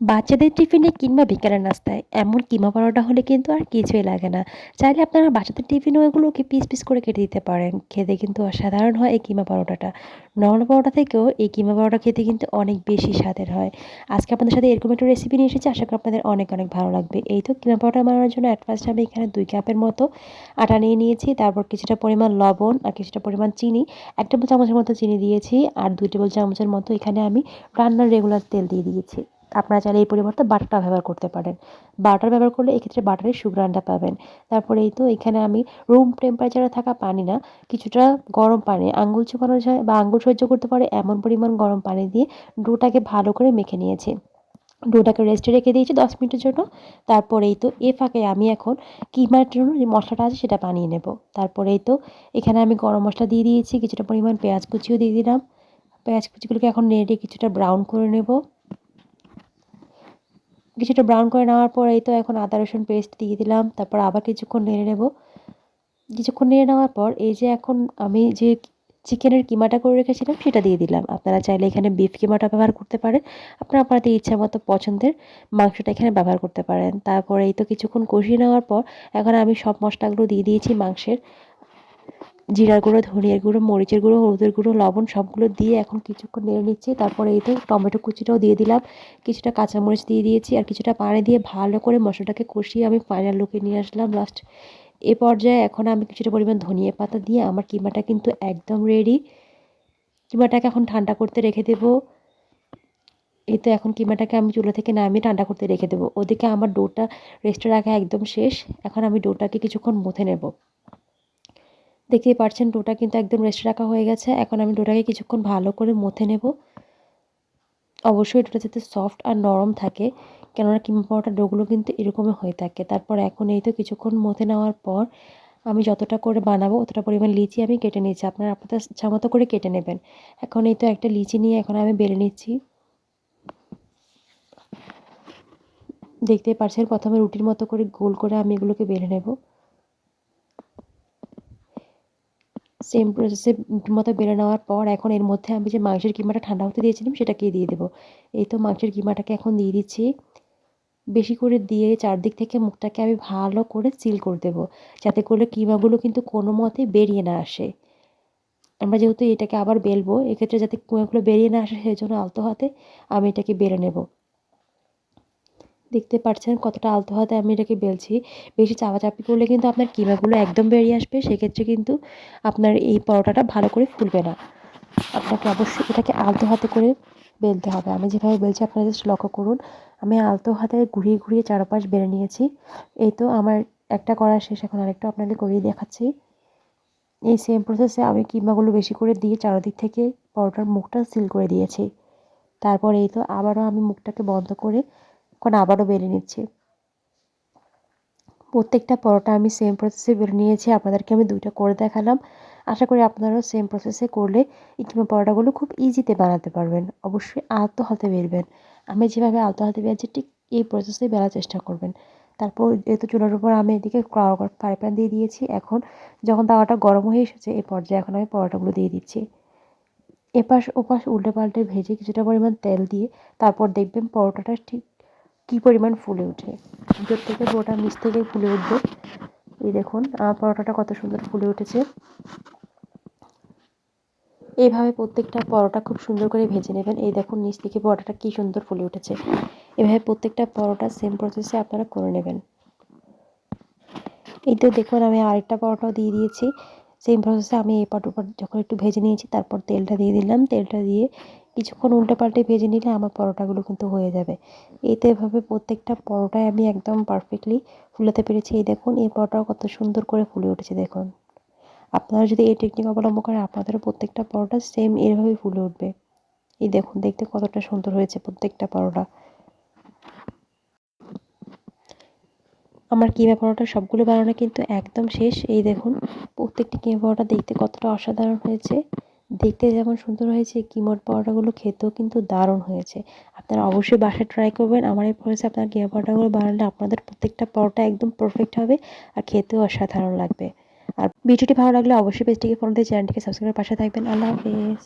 বাচ্চাদের টিফিনে কিংবা বিকেলের নাস্তায় এমন কিমা পরোটা হলে কিন্তু আর কিছুই লাগে না। চাইলে আপনারা বাচ্চাদের টিফিনেও এগুলোকে পিস পিস করে কেটে দিতে পারেন। খেতে কিন্তু অসাধারণ হয় এই কিমা পরোটাটা। নর্মাল পরোটা থেকেও এই কিমা পরোটা খেতে কিন্তু অনেক বেশি স্বাদের হয়। আজকে আপনাদের সাথে এরকম একটা রেসিপি নিয়ে এসেছি, আশা করি আপনাদের অনেক অনেক ভালো লাগবে। এই তো কিমা পরোটা বানানোর জন্য ফার্স্ট আমি এখানে দুই কাপের মতো আটা নিয়ে নিয়েছি, তারপর কিছুটা পরিমাণ লবণ আর কিছুটা পরিমাণ চিনি এক টেবিল চামচের মতো চিনি দিয়েছি আর দুই টেবিল চামচের মতো এখানে আমি রান্নার রেগুলার তেল দিয়ে দিয়েছি। আপনারা চাইলে এই পরিবর্তে বাটারটা ব্যবহার করতে পারেন। বাটার ব্যবহার করলে এক্ষেত্রে বাটারের সুগ্রানটা পাবেন। তারপরে এই তো এখানে আমি রুম টেম্পারেচারে থাকা পানি না, কিছুটা গরম পানি আঙুল চোপানো যায় বা আঙুল সহ্য করতে পারে এমন পরিমাণ গরম পানি দিয়ে ডোটাকে ভালো করে মেখে নিয়েছি। ডোটাকে রেস্টে রেখে দিয়েছি দশ মিনিটের জন্য। তারপরে এই তো এ ফাঁকে আমি এখন কিমার জন্য যে মশলাটা আছে সেটা বানিয়ে নেব। তারপরে এই তো এখানে আমি গরম মশলা দিয়ে দিয়েছি, কিছুটা পরিমাণ পেঁয়াজ কুচিও দিয়ে দিলাম। পেঁয়াজ কুচিগুলোকে এখন নেড়ে কিছুটা ব্রাউন করে নেব। কিছুটা ব্রাউন করে নেওয়ার পর এই তো এখন আদা, রসুন পেস্ট দিয়ে দিলাম। তারপর আবার কিছুক্ষণ নেড়ে নেব। কিছুক্ষণ নেড়ে নেওয়ার পর এই যে এখন আমি যে চিকেনের কিমাটা করে রেখেছিলাম, সেটা দিয়ে দিলাম। আপনারা চাইলে এখানে বিফ কিমাটা ব্যবহার করতে পারেন। আপনারা আপনাদের ইচ্ছা মতো পছন্দের মাংসটা এখানে ব্যবহার করতে পারেন। তারপরে এই তো কিছুক্ষণ কষিয়ে নেওয়ার পর এখন আমি সব মশলাগুলো দিয়ে দিয়েছি মাংসের। জিরার গুঁড়ো, ধনিয়ার গুঁড়ো, মরিচের গুঁড়ো, হলুদের গুঁড়ো, লবণ সবগুলো দিয়ে এখন কিছুক্ষণ নেড়ে নিচ্ছি। তারপরে এই তো টমেটো কুচিটাও দিয়ে দিলাম। কিছুটা কাঁচামরিচ দিয়ে দিয়েছি আর কিছুটা পানি দিয়ে ভালো করে মশলাটাকে কষিয়ে আমি ফাইনাল লুকে নিয়ে আসলাম লাস্ট এ পর্যায়ে এখন আমি কিছুটা পরিমাণ ধনিয়া পাতা দিয়ে আমার কিমাটা কিন্তু একদম রেডি কিমাটাকে এখন ঠান্ডা করতে রেখে দেবো। এই তো এখন কিমাটাকে আমি চুলা থেকে নামিয়ে ঠান্ডা করতে রেখে দেবো। ওদিকে আমার ডোটা রেস্টে রাখা একদম শেষ। এখন আমি ডোটাকে কিছুক্ষণ মথে নেব। দেখতেই পাচ্ছেন ডোটা কিন্তু একদম রেস্টে রাখা হয়ে গেছে। এখন আমি ডোটাকে কিছুক্ষণ ভালো করে মথে নেব। অবশ্যই ডোটা যাতে সফট আর নরম থাকে, কেননা কিমা পরোটা ডোগুলো কিন্তু এরকমই হয়ে থাকে। তারপর এখন এই তো কিছুক্ষণ মথে নেওয়ার পর আমি যতটা করে বানাবো অতটা পরিমাণ লিচি আমি কেটে নিচ্ছি আপনারা আপনাদের ইচ্ছা মতো করে কেটে নেবেন। এখন এই তো একটা লিচি নিয়ে এখন আমি বেলে নিচ্ছি। দেখতে পাচ্ছেন প্রথমে রুটির মতো করে গোল করে আমি এগুলোকে বেলে নেব। সেম প্রসেসে মতো বেলে নেওয়ার পর এখন এর মধ্যে আমি যে মাংসের কিমাটা ঠান্ডা হতে দিয়েছিলাম সেটাকে দিয়ে দেবো। এই তো মাংসের কিমাটাকে এখন দিয়ে দিচ্ছি। বেশি করে দিয়ে চারদিক থেকে মুখটাকে আমি ভালো করে সিল করে দেবো। যাতে করে কিমাগুলো কিন্তু কোনো মতে বেরিয়ে না আসে। আমরা যেহেতু এটাকে আবার বেলবো, এক্ষেত্রে যাতে কুয়াগুলো বেরিয়ে না আসে সেই জন্য আলতো হাতে আমি এটাকে বেলে নেব। দেখতে পাচ্ছেন কতটা আলতো হাতে আমি এটাকে বেলছি। বেশি চাপাচাপি করলে কিন্তু আপনার কিমাগুলো একদম বেরিয়ে আসবে, সেক্ষেত্রে কিন্তু আপনার এই পরোটাটা ভালো করে ফুলবে না। আপনাকে অবশ্যই এটাকে আলতো হাতে করে বেলতে হবে। আমি যেভাবে বেলছি আপনারা জাস্ট লক্ষ্য করুন, আমি আলতো হাতে ঘুরিয়ে ঘুরিয়ে চারপাশ বেড়ে নিয়েছি। এই তো আমার একটা করা শেষ, এখন আরেকটা আপনাদের করিয়ে দেখাচ্ছি। এই সেম প্রসেসে আমি কিমাগুলো বেশি করে দিয়ে চারদিক থেকে পরোটার মুখটা সিল করে দিয়েছি। তারপর এই তো আবারও আমি মুখটাকে বন্ধ করে এখন আবারও বেলে নিচ্ছি। প্রত্যেকটা পরোটা আমি সেম প্রসেসে বেলে নিয়েছি। আপনাদেরকে আমি দুইটা করে দেখালাম। আশা করি আপনারাও সেম প্রসেসে করলে এই কিমা পরোটাগুলো খুব ইজিতে বানাতে পারবেন। অবশ্যই আলতো হাতে বেরবেন আমি যেভাবে আলতো হাতে বেলছি, ঠিক এই প্রসেসে বেলার চেষ্টা করবেন। তারপর যেহেতু চুলার উপর আমি এদিকে ফ্রাই প্যান দিয়ে দিয়েছি, এখন যখন তাওয়াটা গরম হয়ে এসেছে এই পর্যায়ে এখন আমি পরোটাগুলো দিয়ে দিচ্ছি। এপাশ ওপাশ উল্টে পাল্টে ভেজে কিছুটা পরিমাণ তেল দিয়ে তারপর দেখবেন পরোটাটা ঠিক পরিমাণ ফুলে ওঠে? ভিতর থেকে পুরোটা নিচ থেকে ফুলে উঠবে। এই দেখুন, আমার পরোটাটা কত সুন্দর ফুলে উঠেছে। এইভাবে প্রত্যেকটা পরোটা খুব সুন্দর করে ভেজে নেবেন। এই দেখুন, নিচ থেকে পরোটাটা কী সুন্দর ফুলে উঠেছে। এভাবে প্রত্যেকটা পরোটা সেম প্রসেসে আপনারা করে নেবেন। এই তো দেখুন, আমি আরেকটা পরোটাও দিয়ে দিয়েছি। সেম প্রসেসে আমি এপাট ওপাট যখন একটু ভেজে নিয়েছি, তারপর তেলটা দিয়ে দিলাম। তেলটা দিয়ে কিছুক্ষণ উল্টে পাল্টে ভেজে নিলে আমার পরোটাগুলো কিন্তু হয়ে যাবে। এইতে এভাবে প্রত্যেকটা পরোটায় আমি একদম পারফেক্টলি ফুলাতে পেরেছি। এই দেখুন, এই পরোটাও কত সুন্দর করে ফুলে উঠেছে, দেখুন। আপনারা যদি এই টেকনিক অবলম্বন করেন, আপনাদেরও প্রত্যেকটা পরোটা সেম এভাবেই ফুলে উঠবে। এই দেখুন, দেখতে কতটা সুন্দর হয়েছে প্রত্যেকটা পরোটা। আমার কিমা পরোটা সবগুলো বানানো কিন্তু একদম শেষ। এই দেখুন, প্রত্যেকটি কিমা পরোটা দেখতে কতটা অসাধারণ হয়েছে। দেখতে যেমন সুন্দর হয়েছে, কিমোর পরোটাগুলো খেতেও কিন্তু দারুণ হয়েছে। আপনারা অবশ্যই বাসায় ট্রাই করবেন। আমার এই প্রসেসে আপনার কিমা পরোটাগুলো বানালে আপনাদের প্রত্যেকটা পরোটা একদম পারফেক্ট হবে আর খেতেও অসাধারণ লাগবে। আর ভিডিওটি ভালো লাগলে অবশ্যই পেজটিকে ফলো দিয়ে চ্যানেলটিকে সাবস্ক্রাইব পাশে থাকবেন। আল্লাহ হাফিজ।